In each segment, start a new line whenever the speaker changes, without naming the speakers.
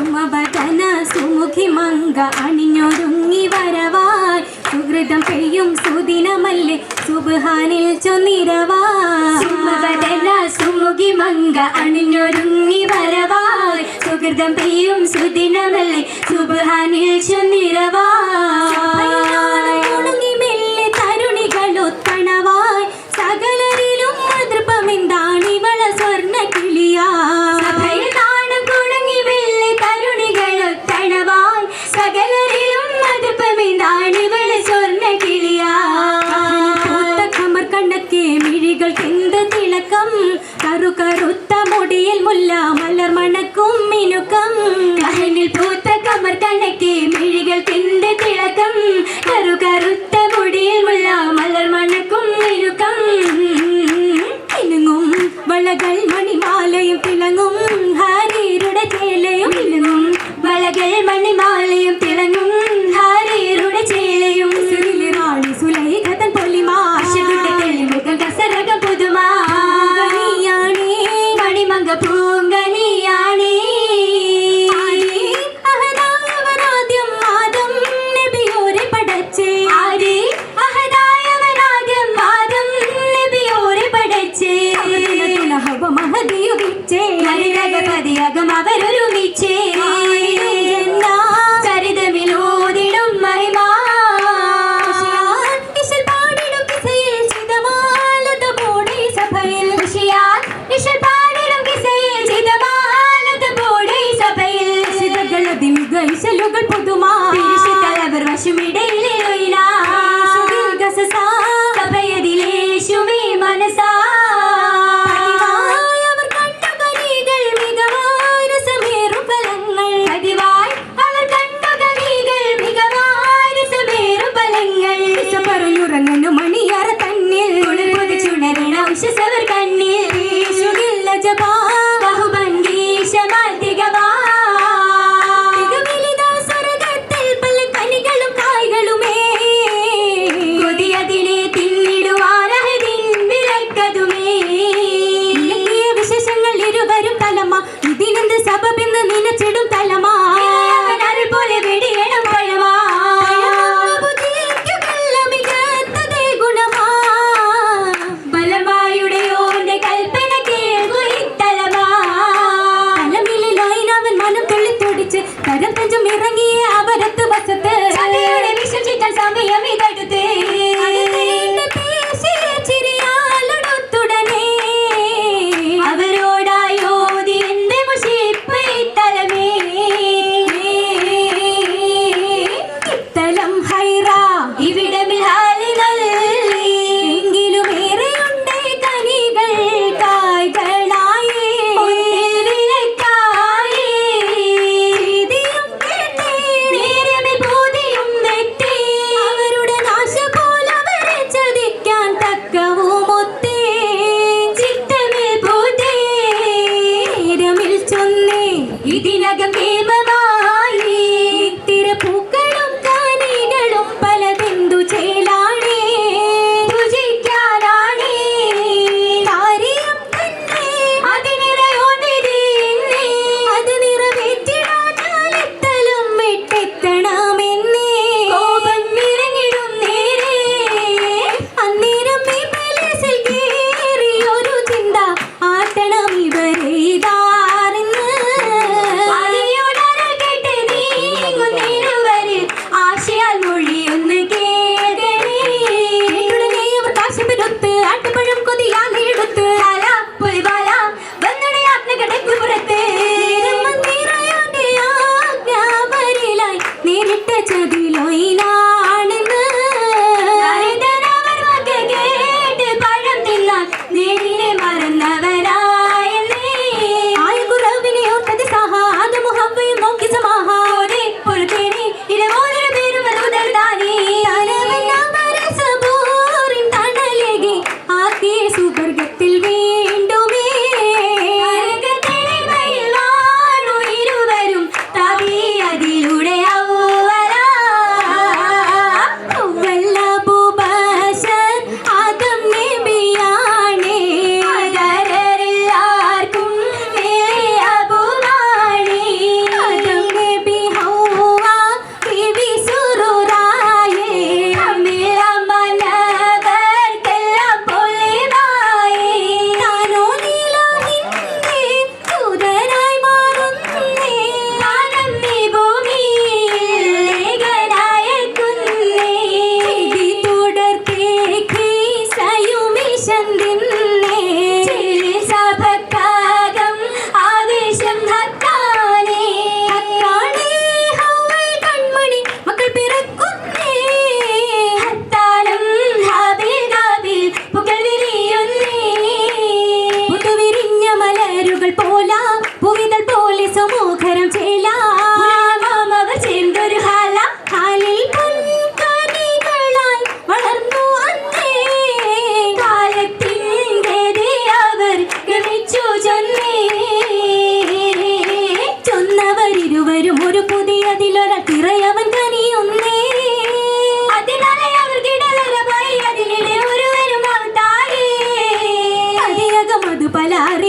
സുമവതന സുമുഖി മങ്ക അണിഞ്ഞൊരുങ്ങി വരവായി. സുഹൃതം പെയ്യും സുദിനമല്ലേ സുബുഹാനിൽ ചൊന്നിരവായി. സുമവതന സുമുഖി മങ്ക അണിഞ്ഞൊരുങ്ങി വരവായി. സുഹൃതം പെയ്യും സുദിനമല്ലേ സുബുഹാനിൽ ചൊന്നിരവായി. മതിയാകും അവരൊരു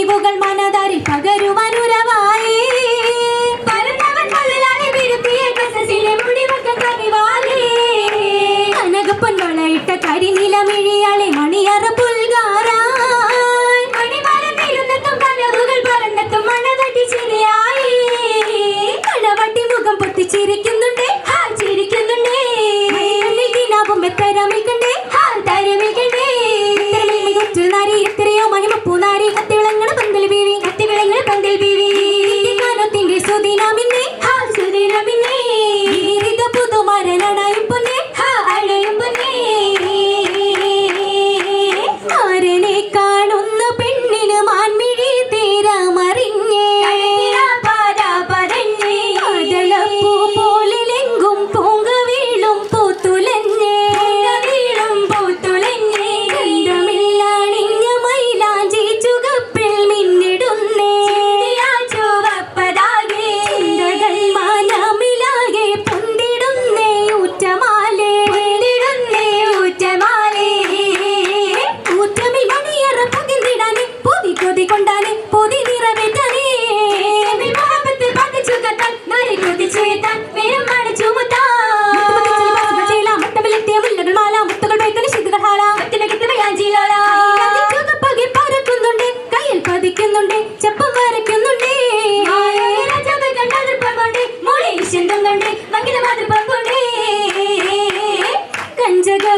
விபுகள் மன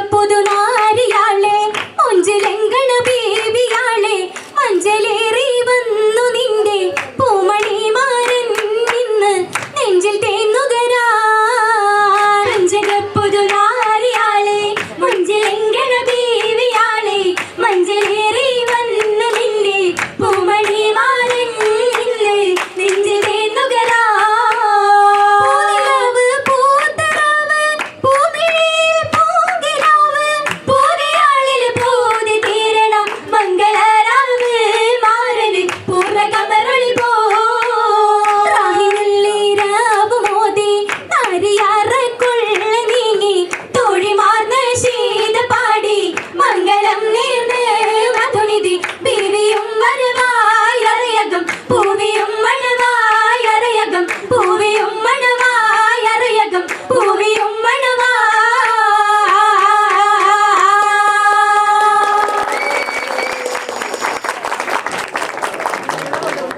எப்போது